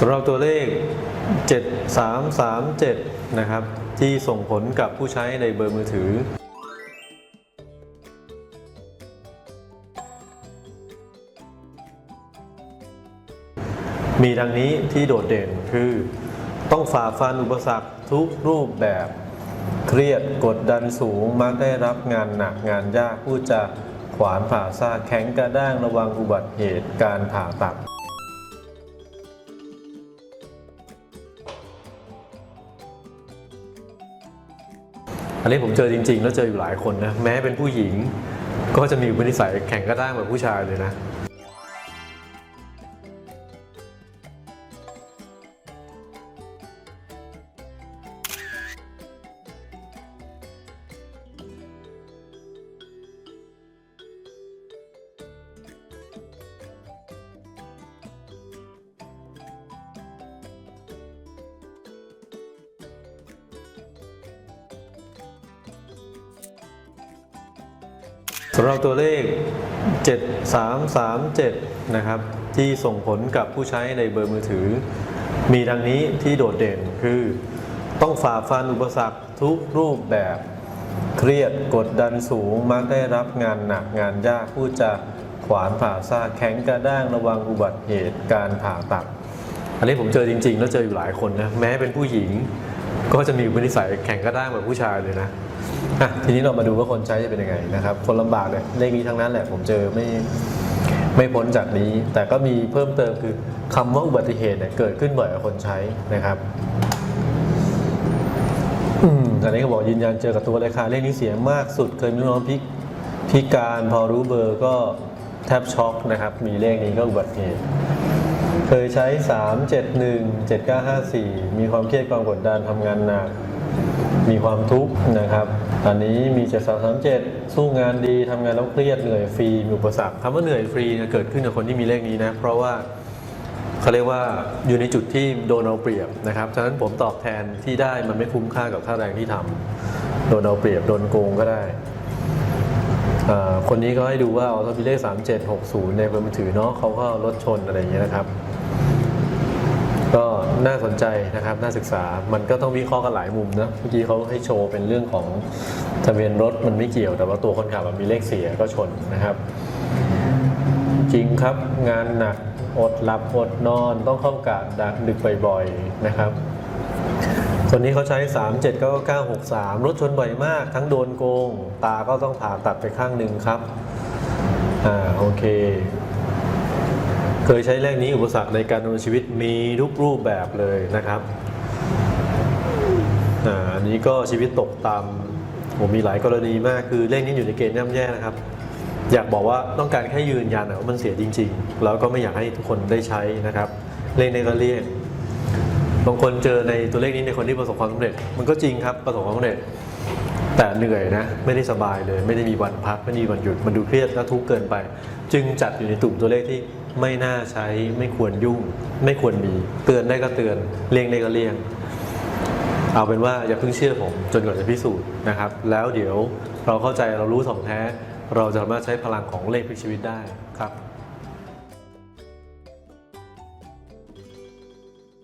สำหรับตัวเลข 7337 นะครับ ที่ส่งผลกับผู้ใช้ในเบอร์มือถือ มีดังนี้ที่โดดเด่นคือ ต้องฝ่าฟันอุปสรรคทุกรูปแบบ เครียดกดดันสูง มักได้รับงานหนักงานยากผู้จะขวานผ่าซากแข็งกระด้างระวังอุบัติเหตุการผ่าตัด นนี้ผมเจอจริง ๆ แล้วเจออยู่หลายคนนะแม้เป็นผู้หญิง ก็จะมีอุปนิสัยแข่งกระด้างแบบผู้ชายเลยนะ สำหรับตัวเลข 7337 นะครับ ที่ส่งผลกับผู้ใช้ในเบอร์มือถือ มีดังนี้ที่โดดเด่นคือต้องฝ่าฟันอุปสรรคทุกรูปแบบ เครียดกดดันสูง มักได้รับงานหนักงานยากผู้จะขวานผ่าซากแข็งกระด้างระวังอุบัติเหตุการผ่าตัด อันนี้ผมเจอจริง ๆ แล้วเจออยู่หลายคนนะ แม้เป็นผู้หญิง ก็จะมีอุปนิสัยแข็งกระด้างแบบผู้ชายเลยนะ อะทีนี้เรามาดูว่าคนใช้จะเป็นยังไงนะครับ คนลำบากเนี่ยเลขนี้ทั้งนั้นแหละผมเจอไม่ไม่พ้นจากนี้ แต่ก็มีเพิ่มเติมคือคำว่าอุบัติเหตุเนี่ยเกิดขึ้นบ่อยกับคนใช้นะครับอืมอันนี้ก็บอกยืนยันเจอกับตัวเลยค่ะเลขนี้เสียมากสุดเคยมีน้องพิกพิการพอรู้เบอร์ก็แทบช็อกนะครับ มีเลขนี้ก็อุบัติเหตุเคยใช้ 3 7 1 7 9 5 4 มีความเครียดความกดดันทำงานหนัก มีความทุกข์นะครับ อันนี้มี 7 3 3 7 สู้งานดีทำงานแล้วเครียดเหนื่อยฟรีมีอุปสรรคคำว่าเหนื่อยฟรีเนี่ยเกิดขึ้นกับคนที่มีเลขนี้นะ เพราะว่าเขาเรียกว่าอยู่ในจุดที่โดนเอาเปรียบนะครับ ฉะนั้นผมตอบแทนที่ได้มันไม่คุ้มค่ากับค่าแรงที่ทำโดนเอาเปรียบโดนโกงก็ได้คนนี้ก็ให้ดูว่าเอาถ้ามีเลข3760ในเบอร์มือถือเนาะเขาก็รถชนอะไรอย่างเงี้ยนะครับ ก็น่าสนใจนะครับน่าศึกษามันก็ต้องวิเคราะห์กันหลายมุมนะเมื่อกี้เขาให้โชว์เป็นเรื่องของทะเบียนรถมันไม่เกี่ยวแต่ว่าตัวคนขับอะมีเลขเสียก็ชนนะครับ จริงครับงานหนักอดหลับอดนอนต้องเข้ากะดักดึกบ่อยๆนะครับคนนี้เขาใช้ 3 7 9 9 6 3 รถชนบ่อยมาก ทั้งโดนโกง ตาก็ต้องผ่าตัดไปข้างหนึ่งครับ อ่า โอเค เคยใช้เลขนี้อุปสรรคในการดำเนินชีวิตมีทุกรูปแบบเลยนะครับอันนี้ก็ชีวิตตกต่ำผมมีหลายกรณีมากคือเลขนี้อยู่ในเกณฑ์ย่ำแย่นะครับ อยากบอกว่าต้องการแค่ยืนยันว่ามันเสียจริง ๆ แล้วก็ไม่อยากให้ทุกคนได้ใช้นะครับ เลขในก็เลียงบางคนเจอในตัวเลขนี้ในคนที่ประสบความสำเร็จ มันก็จริงครับประสบความสำเร็จ แต่เหนื่อยนะไม่ได้สบายเลย ไม่ได้มีวันพักไม่ได้มีวันหยุดมันดูเครียดและทุกข์เกินไป จึงจัดอยู่ในตุ่มตัวเลขที่ ไม่น่าใช้ไม่ควรยุ่ง ไม่ควรมี เตือนได้ก็เตือนเลี่ยงได้ก็เลี่ยง เอาเป็นว่าอย่าเพิ่งเชื่อผมจนกว่าจะพิสูจน์นะครับ แล้วเดี๋ยวเราเข้าใจเรารู้สองแท้ เราจะสามารถใช้พลังของเลขพลิกชีวิตได้ครับ